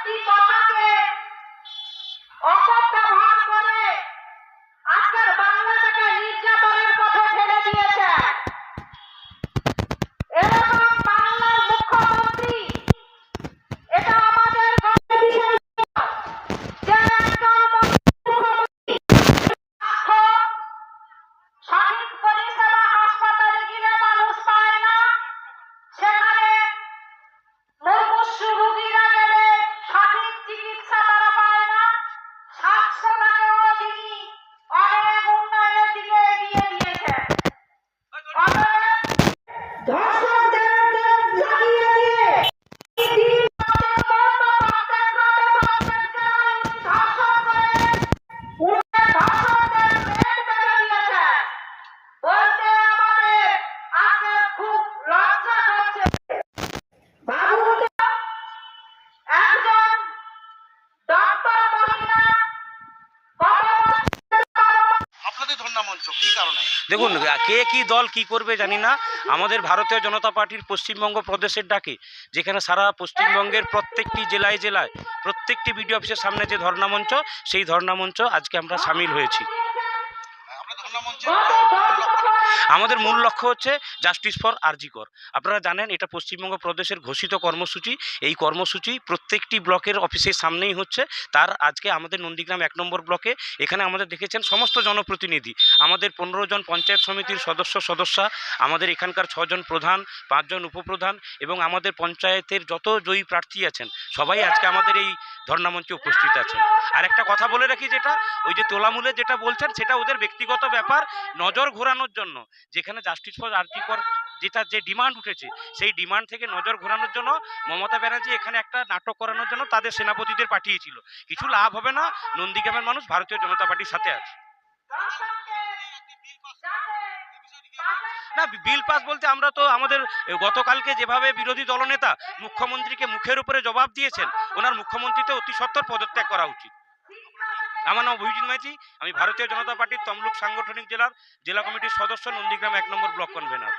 Happy birthday. top sobriety দেখুন কে কি দল কি করবে জানি না। আমাদের ভারতীয় জনতা পার্টির পশ্চিমবঙ্গ প্রদেশের ডাকে যেখানে সারা পশ্চিমবঙ্গের প্রত্যেকটি জেলায় জেলায় প্রত্যেকটি বিডিও অফিসের সামনে যে ধর্ণামঞ্চ সেই ধর্ণামঞ্চ আজকে আমরা সামিল হয়েছি। আমাদের মূল লক্ষ্য হচ্ছে জাস্টিস ফর আরজিকর আপনারা জানেন, এটা পশ্চিমবঙ্গ প্রদেশের ঘোষিত কর্মসূচি। এই কর্মসূচি প্রত্যেকটি ব্লকের অফিসের সামনেই হচ্ছে। তার আজকে আমাদের নন্দীগ্রাম এক নম্বর ব্লকে এখানে আমাদের দেখেছেন সমস্ত জনপ্রতিনিধি। আমাদের পনেরো জন পঞ্চায়েত সমিতির সদস্য, সদস্যা, আমাদের এখানকার ছজন প্রধান, পাঁচজন উপপ্রধান এবং আমাদের পঞ্চায়েতের যত জয়ী প্রার্থী আছেন, সবাই আজকে আমাদের এই ধর্ণামঞ্চে উপস্থিত আছেন। আর একটা কথা বলে রাখি যেটা, ওই যে তোলামূলে যেটা বলছেন, সেটা ওদের ব্যক্তিগত ব্যাপার, নজর ঘোরানোর জন্য। যেখানে জাস্টিস ফর আর্জিকর যেটা যে ডিমান্ড উঠেছে, সেই ডিমান্ড থেকে নজর ঘোরানোর জন্য মমতা ব্যানার্জি এখানে একটা নাটক করানোর জন্য তাদের সেনাপতিদের পাঠিয়েছিল। কিছু লাভ হবে না, নন্দীগ্রামের মানুষ, ভারতীয় জনতা পার্টির সাথে আছে। না বিল পাস বলতে আমরা তো আমাদের গতকালকে যেভাবে বিরোধী দলনেতা মুখ্যমন্ত্রীকে মুখের উপরে জবাব দিয়েছেন, ওনার মুখ্যমন্ত্রীতে অতি সত্বর পদত্যাগ করা উচিত। আমার নাম অভিজিৎ মাইতি। আমি ভারতীয় জনতা পার্টির তমলুক সাংগঠনিক জেলার জেলা কমিটির সদস্য, নন্দীগ্রাম এক নম্বর ব্লক কনভেনার।